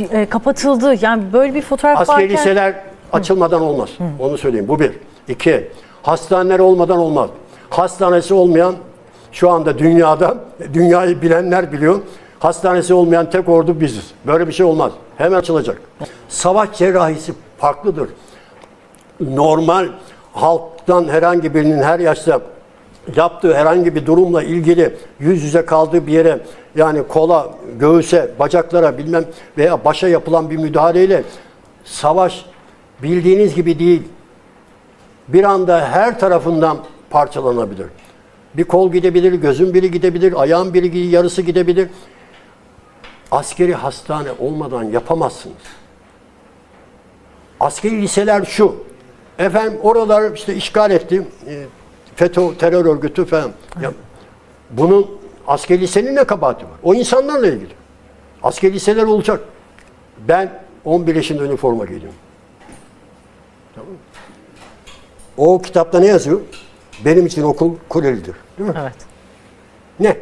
e, kapatıldı. Yani böyle bir fotoğraf Askeri varken liseler açılmadan olmaz. Onu söyleyeyim. Bu bir. İki, hastaneler olmadan olmaz. Hastanesi olmayan şu anda dünyada, dünyayı bilenler biliyor. Hastanesi olmayan tek ordu biziz. Böyle bir şey olmaz. Hemen açılacak. Savaş cerrahisi farklıdır. Normal halktan herhangi birinin her yaşta yaptığı herhangi bir durumla ilgili yüz yüze kaldığı bir yere yani kola, göğüse, bacaklara bilmem veya başa yapılan bir müdahaleyle savaş bildiğiniz gibi değil. Bir anda her tarafından parçalanabilir. Bir kol gidebilir, gözün biri gidebilir, ayağın biri yarısı gidebilir. Askeri hastane olmadan yapamazsınız. Askeri liseler şu. Efendim oralar işte işgal etti. FETÖ terör örgütü falan. Ya, bunun askeri lisenin ne kabahati var? O insanlarla ilgili. Askeri liseler olacak. Ben 11 yaşında üniforma giydim. Tamam? O kitapta ne yazıyor? Benim için okul kulelidir. Değil mi? evet. Ne?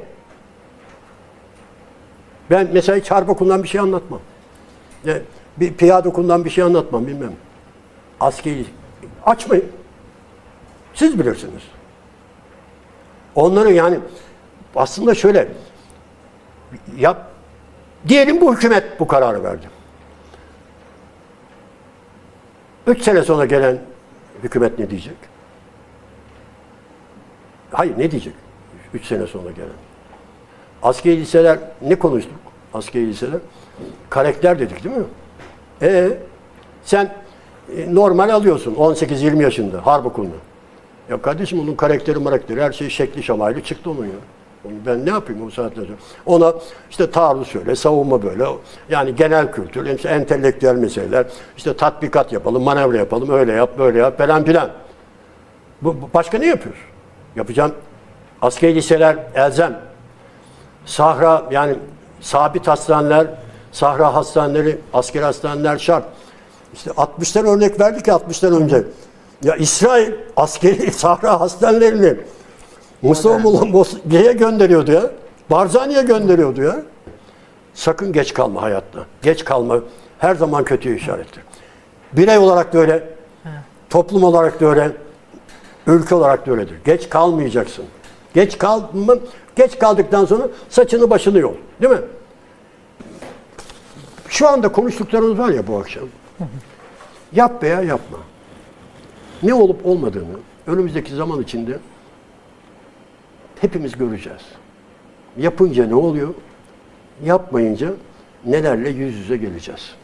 Ben mesela hiç harp okulundan bir şey anlatmam. Ya, bir piyade okulundan bir şey anlatmam bilmem. Askeri. Açmayın. Siz bilirsiniz. Onların yani aslında şöyle yap diyelim bu hükümet bu kararı verdi. Üç sene sonra gelen hükümet ne diyecek? Hayır ne diyecek? Üç sene sonra gelen. Askeri liseler ne konuştuk? Askeri liseler. Karakter dedik değil mi? E sen e, normal alıyorsun 18-20 yaşında harp okulunu. Ya kardeşim onun karakteri marakteri her şey şekli şamaylı çıktı onun ya. Ben ne yapayım o saatten sonra? Ona işte taarruz söyle, savunma böyle. Yani genel kültür, işte entelektüel meseleler, işte tatbikat yapalım, manevra yapalım, öyle yap, böyle yap falan filan. Bu, bu başka ne yapıyoruz? Yapacağım askeri liseler elzem. Sahra yani sabit hastaneler, sahra hastaneleri, asker hastaneler şart. İşte 60'tan örnek verdik ya 60'tan önce. Ya İsrail askeri sahra hastanelerini Mustafa Mosge'ye gönderiyordu ya. Barzani'ye gönderiyordu ya. Sakın geç kalma hayatta. Geç kalma her zaman kötü işarettir. Birey olarak da öyle, toplum olarak da öyle, ülke olarak da öyledir. Geç kalmayacaksın. Geç kalma, geç kaldıktan sonra saçını başını yol. Değil mi? Şu anda konuştuklarımız var ya bu akşam. Yap veya yapma. Ne olup olmadığını önümüzdeki zaman içinde hepimiz göreceğiz. Yapınca ne oluyor? Yapmayınca nelerle yüz yüze geleceğiz.